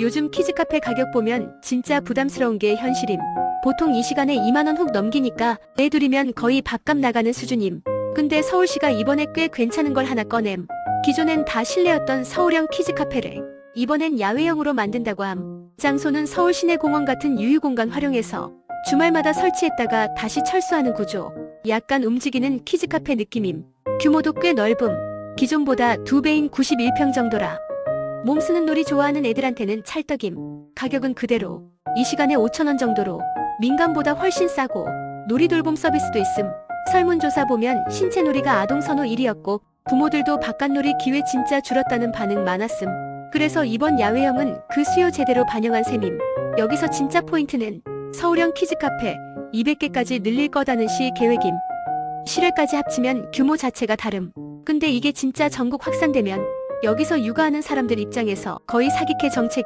요즘 키즈카페 가격 보면 진짜 부담스러운 게 현실임. 보통 이 시간에 2만원 훅 넘기니까 애 둘이면 거의 밥값 나가는 수준임. 근데 서울시가 이번에 꽤 괜찮은 걸 하나 꺼냄. 기존엔 다 실내였던 서울형 키즈카페를 이번엔 야외형으로 만든다고 함. 장소는 서울 시내 공원 같은 유유공간 활용해서 주말마다 설치했다가 다시 철수하는 구조. 약간 움직이는 키즈카페 느낌임. 규모도 꽤 넓음. 기존보다 두 배인 91평 정도라. 몸 쓰는 놀이 좋아하는 애들한테는 찰떡임. 가격은 그대로. 이 시간에 5천원 정도로. 민간보다 훨씬 싸고. 놀이 돌봄 서비스도 있음. 설문조사 보면 신체 놀이가 아동 선호 1위였고 부모들도 바깥놀이 기회 진짜 줄었다는 반응 많았음. 그래서 이번 야외형은 그 수요 제대로 반영한 셈임. 여기서 진짜 포인트는 서울형 키즈카페 200개까지 늘릴 거다는 시 계획임. 실외까지 합치면 규모 자체가 다름. 근데 이게 진짜 전국 확산되면 여기서 육아하는 사람들 입장에서 거의 사기캐 정책임.